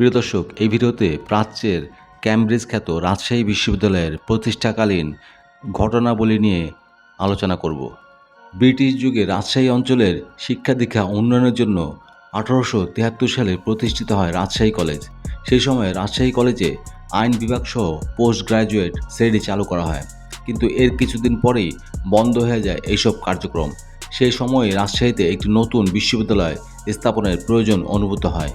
প্রিয় দর্শক, এই ভিডিওতে প্রাচ্যের ক্যামব্রিজ খ্যাত রাজশাহী বিশ্ববিদ্যালয়ের প্রতিষ্ঠাকালীন ঘটনাবলী নিয়ে আলোচনা করব। ব্রিটিশ যুগে রাজশাহী অঞ্চলের শিক্ষা দীক্ষা উন্নয়নের জন্য আঠারোশো তিয়াত্তর সালে প্রতিষ্ঠিত হয় রাজশাহী কলেজ। সেই সময় রাজশাহী কলেজে আইন বিভাগ সহ পোস্ট গ্রাজুয়েট শ্রেণি চালু করা হয়। কিন্তু এর কিছুদিন পরেই বন্ধ হয়ে যায় এইসব কার্যক্রম। সেই সময়ে রাজশাহীতে একটি নতুন বিশ্ববিদ্যালয় স্থাপনের প্রয়োজন অনুভূত হয়।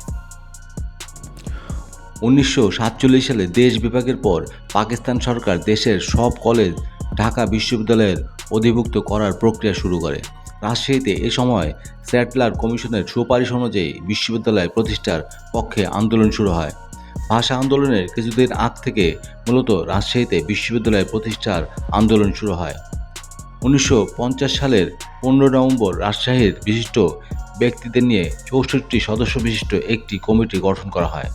উনিশশো সাতচল্লিশ সালে দেশ বিভাগের পর পাকিস্তান সরকার দেশের সব কলেজ ঢাকা বিশ্ববিদ্যালয়ের অধিভুক্ত করার প্রক্রিয়া শুরু করে। রাজশাহীতে এ সময় স্যাটলার কমিশনের সুপারিশ অনুযায়ী বিশ্ববিদ্যালয় প্রতিষ্ঠার পক্ষে আন্দোলন শুরু হয়। ভাষা আন্দোলনের কিছুদিন আগ থেকে মূলত রাজশাহীতে বিশ্ববিদ্যালয় প্রতিষ্ঠার আন্দোলন শুরু হয়। উনিশশো পঞ্চাশ সালের পনেরো নভেম্বর রাজশাহীর বিশিষ্ট ব্যক্তিদের নিয়ে চৌষট্টি সদস্য বিশিষ্ট একটি কমিটি গঠন করা হয়।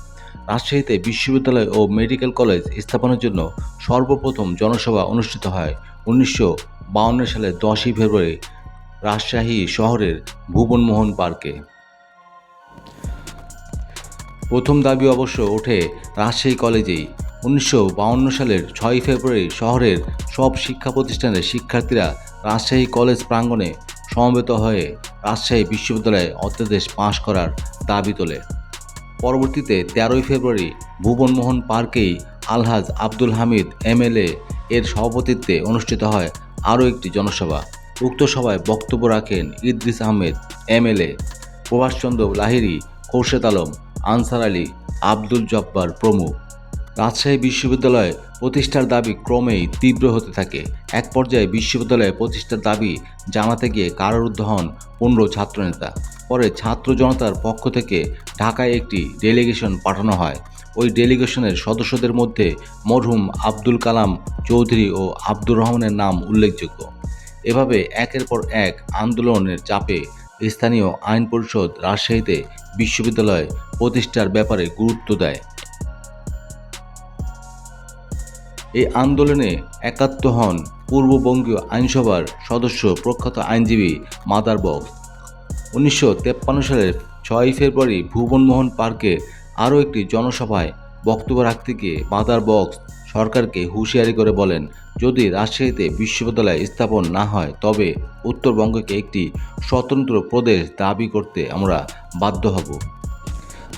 রাজশাহীতে বিশ্ববিদ্যালয় ও মেডিকেল কলেজ স্থাপনের জন্য সর্বপ্রথম জনসভা অনুষ্ঠিত হয় উনিশশো বাউন্ন সালের দশই ফেব্রুয়ারি রাজশাহী শহরের ভুবনমোহন পার্কে। প্রথম দাবি অবশ্য ওঠে রাজশাহী কলেজেই। উনিশশো সালের ছয়ই ফেব্রুয়ারি শহরের সব শিক্ষা প্রতিষ্ঠানের শিক্ষার্থীরা রাজশাহী কলেজ প্রাঙ্গণে সমবেত হয়ে রাজশাহী বিশ্ববিদ্যালয়ে অধ্যাদেশ পাশ করার দাবি তোলে। পরবর্তীতে তেরোই ফেব্রুয়ারি ভুবনমোহন পার্কেই আলহাজ আব্দুল হামিদ এমএলএ এর সভাপতিত্বে অনুষ্ঠিত হয় আরও একটি জনসভা। উক্ত সভায় বক্তব্য রাখেন ইদ্রিস আহমেদ, এমএলএ প্রভাষচন্দ্র লাহিরি খোরশেদ আলম, আনসার আলী, আব্দুল জব্বার প্রমুখ। রাজশাহী বিশ্ববিদ্যালয় প্রতিষ্ঠার দাবি ক্রমেই তীব্র হতে থাকে। এক পর্যায়ে বিশ্ববিদ্যালয়ে প্রতিষ্ঠার দাবি জানাতে গিয়ে কারারুদ্ধ হন পনেরো ছাত্রনেতা। পরে ছাত্র জনতার পক্ষ থেকে ঢাকায় একটি ডেলিগেশন পাঠানো হয়। ওই ডেলিগেশনের সদস্যদের মধ্যে মরহুম আব্দুল কালাম চৌধুরী ও আব্দুর রহমানের নাম উল্লেখযোগ্য। এভাবে একের পর এক আন্দোলনের চাপে স্থানীয় আইন পরিষদ রাজশাহীতে বিশ্ববিদ্যালয় প্রতিষ্ঠার ব্যাপারে গুরুত্ব দেয়। এই আন্দোলনে একাত্ম হন পূর্ববঙ্গীয় আইনসভার সদস্য প্রখ্যাত আইনজীবী মাদার বক্স উনিশশো সালের ছয়ই ফেব্রুয়ারি ভুবনমোহন পার্কে আরও একটি জনসভায় বক্তব্য রাখতে গিয়ে মাদার বক্স সরকারকে হুঁশিয়ারি করে বলেন, যদি রাজশাহীতে বিশ্ববিদ্যালয় স্থাপন না হয়, তবে উত্তরবঙ্গকে একটি স্বতন্ত্র প্রদেশ দাবি করতে আমরা বাধ্য হব।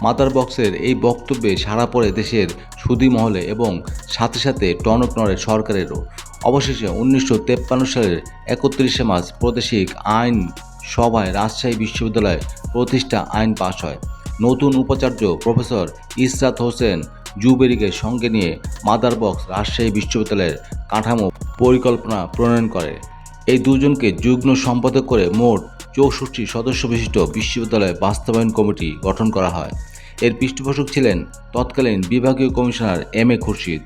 মাদার বক্সের এই বক্তব্যে সারা পড়ে দেশের সুদী মহলে এবং সাথে সাথে টনক নড়ে সরকারেরও। অবশেষে উনিশশো সালের একত্রিশে মার্চ প্রাদেশিক আইন সভায় রাজশাহী বিশ্ববিদ্যালয় প্রতিষ্ঠা আইন পাশ হয়। নতুন উপাচার্য প্রফেসর ইসরাত হোসেন জুবেরিকে সঙ্গে নিয়ে মাদার বক্স রাজশাহী বিশ্ববিদ্যালয়ের কাঠামো পরিকল্পনা প্রণয়ন করে। এই দুজনকে যুগ্ম সম্পাদক করে মোট চৌষট্টি সদস্য বিশিষ্ট বিশ্ববিদ্যালয় বাস্তবায়ন কমিটি গঠন করা হয়। এর পৃষ্ঠপোষক ছিলেন তৎকালীন বিভাগীয় কমিশনার এম এ খুরশিদ।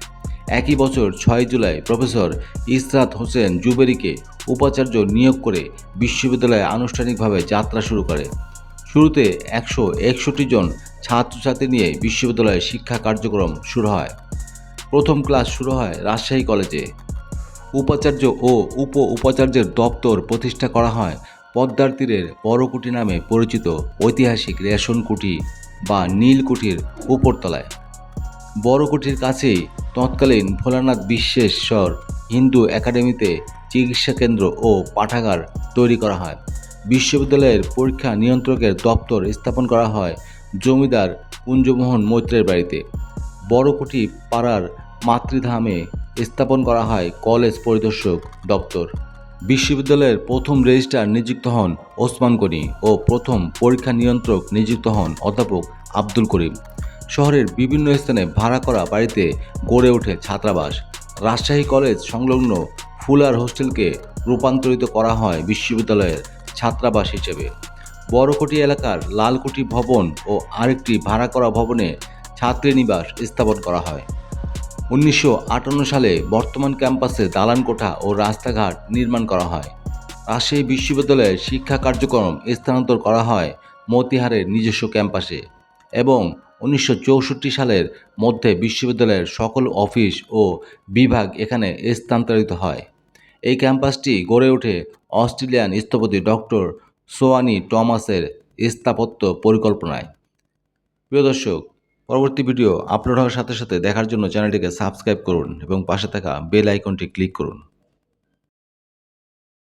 একই বছর ছয় জুলাই প্রফেসর ইসরাত হোসেন জুবেরিকে উপাচার্য নিয়োগ করে বিশ্ববিদ্যালয়ে আনুষ্ঠানিকভাবে যাত্রা শুরু করে। শুরুতে একশো একষট্টি জন ছাত্রছাত্রী নিয়ে বিশ্ববিদ্যালয়ে শিক্ষা কার্যক্রম শুরু হয়। প্রথম ক্লাস শুরু হয় রাজশাহী কলেজে। উপাচার্য ও উপ উপাচার্যের দপ্তর প্রতিষ্ঠা করা হয় পদ্মার তীরের বড়কুটি নামে পরিচিত ঐতিহাসিক রেশন কুঠি বা নীলকুঠির উপরতলায়। বড়কুটির কাছেই তৎকালীন ভোলানাথ বিশ্বেশ্বর হিন্দু একাডেমিতে চিকিৎসা কেন্দ্র ও পাঠাগার তৈরি করা হয়। বিশ্ববিদ্যালয়ের পরীক্ষা নিয়ন্ত্রকের দপ্তর স্থাপন করা হয় জমিদার কুঞ্জমোহন মৈত্রের বাড়িতে। বড়কুঠি পাড়ার মাতৃধামে স্থাপন করা হয় কলেজ পরিদর্শক দপ্তর। বিশ্ববিদ্যালয়ের প্রথম রেজিস্ট্রার নিযুক্ত হন ওসমান গনি ও প্রথম পরীক্ষা নিয়ন্ত্রক নিযুক্ত হন অধ্যাপক আব্দুল করিম। শহরের বিভিন্ন স্থানে ভাড়া করা বাড়িতে গড়ে ওঠে ছাত্রাবাস। রাজশাহী কলেজ সংলগ্ন ফুলার হোস্টেলকে রূপান্তরিত করা হয় বিশ্ববিদ্যালয়ের ছাত্রাবাস হিসেবে। বড়কুটি এলাকার লালকুঠি ভবন ও আরেকটি ভাড়া করা ভবনে ছাত্রীনিবাস স্থাপন করা হয়। উনিশশো আটান্ন সালে বর্তমান ক্যাম্পাসে দালান কোঠা ও রাস্তাঘাট নির্মাণ করা হয়। রাজশাহী বিশ্ববিদ্যালয়ের শিক্ষা কার্যক্রম স্থানান্তর করা হয় মতিহারের নিজস্ব ক্যাম্পাসে এবং উনিশশো চৌষট্টি সালের মধ্যে বিশ্ববিদ্যালয়ের সকল অফিস ও বিভাগ এখানে স্থানান্তরিত হয়। এই ক্যাম্পাসটি গড়ে ওঠে অস্ট্রেলিয়ান স্থপতি ডক্টর সোয়ানি টমাসের স্থাপত্য পরিকল্পনায়। প্রিয় দর্শক, পরবর্তী ভিডিও আপলোড হওয়ার সাথে সাথে দেখার জন্য চ্যানেলটিকে সাবস্ক্রাইব করুন এবং পাশে থাকা বেল আইকনটি ক্লিক করুন।